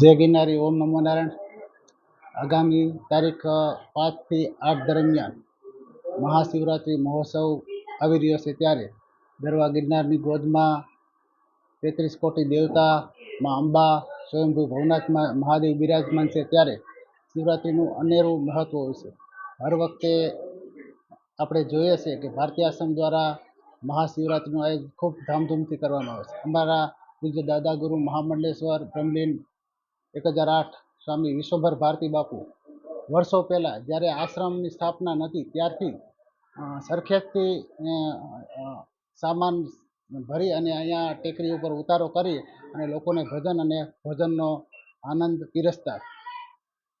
જય ગિરનારી, ઓમ નમો નારાયણ. આગામી તારીખ પાંચથી આઠ દરમિયાન મહાશિવરાત્રિ મહોત્સવ આવી રહ્યો છે ત્યારે ગરવા ગિરનારની ગોદમાં તેત્રીસ કોટી દેવતા, માં અંબા, સ્વયંભૂ ભવનાથમાં મહાદેવ બિરાજમાન છે ત્યારે શિવરાત્રિનું અનેરું મહત્ત્વ હોય છે. હર વખતે આપણે જોઈએ છે કે ભારતીય આશ્રમ દ્વારા મહાશિવરાત્રિનું આયોજન ખૂબ ધામધૂમથી કરવામાં આવે છે. અમારા પૂજ્ય દાદા ગુરુ મહામંડલેશ્વર, બ્રહ્મલીન એક હજાર આઠ સ્વામી વિશ્વભર ભારતી બાપુ વર્ષો પહેલાં જ્યારે આશ્રમની સ્થાપના નથી ત્યારથી સરખેજથી સામાન ભરી અને અહીંયા ટેકરી ઉપર ઉતારો કરી અને લોકોને ભજન અને ભોજનનો આનંદ પીરસતા.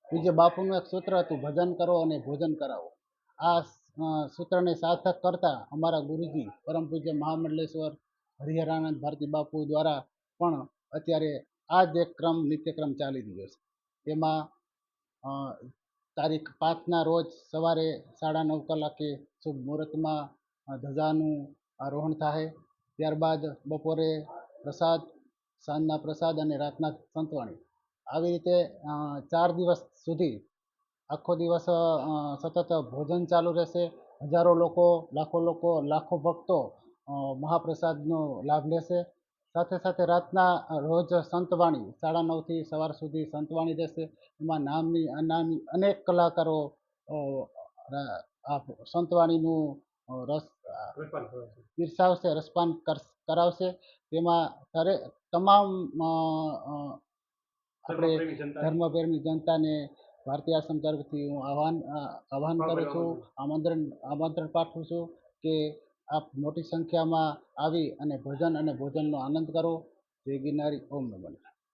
પૂજ્ય બાપુનું એક સૂત્ર હતું, ભજન કરો અને ભોજન કરાવો. આ સૂત્રને સાર્થક કરતા અમારા ગુરુજી પરમ પૂજ્ય મહામંડલેશ્વર હરિહરાનંદ ભારતી બાપુ દ્વારા પણ અત્યારે આ જ ક્રમ નિત્યક્રમ ચાલી રહ્યો છે. એમાં તારીખ પાંચના રોજ સવારે સાડા નવ કલાકે શુભ મુહૂર્તમાં ધજાનું આરોહણ થાય. ત્યારબાદ બપોરે પ્રસાદ, સાંજના પ્રસાદ અને રાતના સંતવાણી. આવી રીતે ચાર દિવસ સુધી આખો દિવસ સતત ભોજન ચાલુ રહેશે. હજારો લોકો, લાખો લોકો, લાખો ભક્તો મહાપ્રસાદનો લાભ લેશે. સાથે સાથે રાતના રોજ સંતવાણી સાડા નવથી સવાર સુધી સંતવાણી રહેશે એમાં નામની અનામી અનેક કલાકારો આ સંતવાણીનું રસ પીરસાવશે રસપાન કર- કરાવશે. તેમાં દરે તમામ આપણે ધર્મપ્રેમી જનતાને. ભારતીય આશ્રમ તરફથી હું આહવાન આહવાન કરું છું. આમંત્રણ આમંત્રણ પાઠવું છું કે આપ મોટી સંખ્યામાં આવી અને ભજન અને ભોજનનો આનંદ કરો. જય ગિરનારી ઓમ નમઃ.